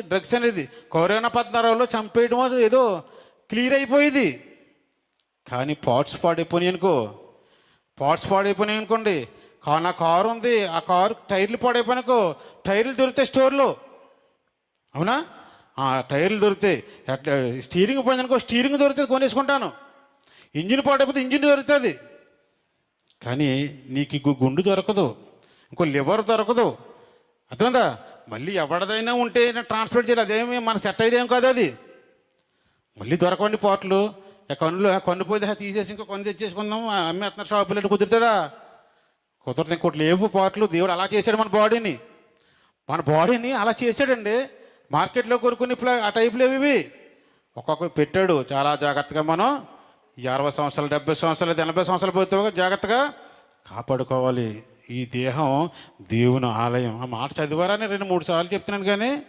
Drugs అనేది corona పద్నాలుగులో చంపేయడం ఏదో క్లియర్ అయిపోయేది. కానీ పార్ట్స్ పాడైపోయినాయి అనుకో పార్ట్స్ పాడైపోయినాయి అనుకోండి నా కారు ఉంది ఆ కారు టైర్లు పాడైపోయినాకో టైర్లు దొరుకుతాయి స్టోర్లో అవునా? ఆ టైర్లు దొరుకుతాయి. అట్లా స్టీరింగ్ పోయిందనుకో స్టీరింగ్ దొరుకుతుంది కొనేసుకుంటాను. ఇంజిన్ పాడైపోతే ఇంజిన్ దొరుకుతుంది. కానీ నీకు గుండు దొరకదు ఇంకో లివర్ దొరకదు. అర్థమైందా? మళ్ళీ ఎవరిదైనా ఉంటే ట్రాన్స్పోర్ట్ చేయాలి. అదేమి మన సెట్ అయ్యేదేం కాదు అది. మళ్ళీ దొరకండి పోట్లు కన్నులు కన్ను పోతే తీసేసి ఇంకో కన్ను తెచ్చేసుకుందాం. ఆ అమ్మేస్తున్న షాపులు అంటే కుదురుతుందా? కుదరదు ఇంకోటి లేవు పోట్లు దేవుడు అలా చేశాడు మన బాడీని. మన బాడీని అలా చేశాడండి. మార్కెట్లో కొనుక్కుని ఇప్పుడు ఆ టైపులు ఏవి ఇవి? ఒక్కొక్క పెట్టాడు. చాలా జాగ్రత్తగా మనం ఈ అరవై సంవత్సరాలు డెబ్బై సంవత్సరాలు ఎనభై సంవత్సరాలు పోతే జాగ్రత్తగా కాపాడుకోవాలి. ఈ దేహం దేవుని ఆలయం. ఆ మాట చదివారని రెండు మూడు సార్లు చెప్తున్నాను కానీ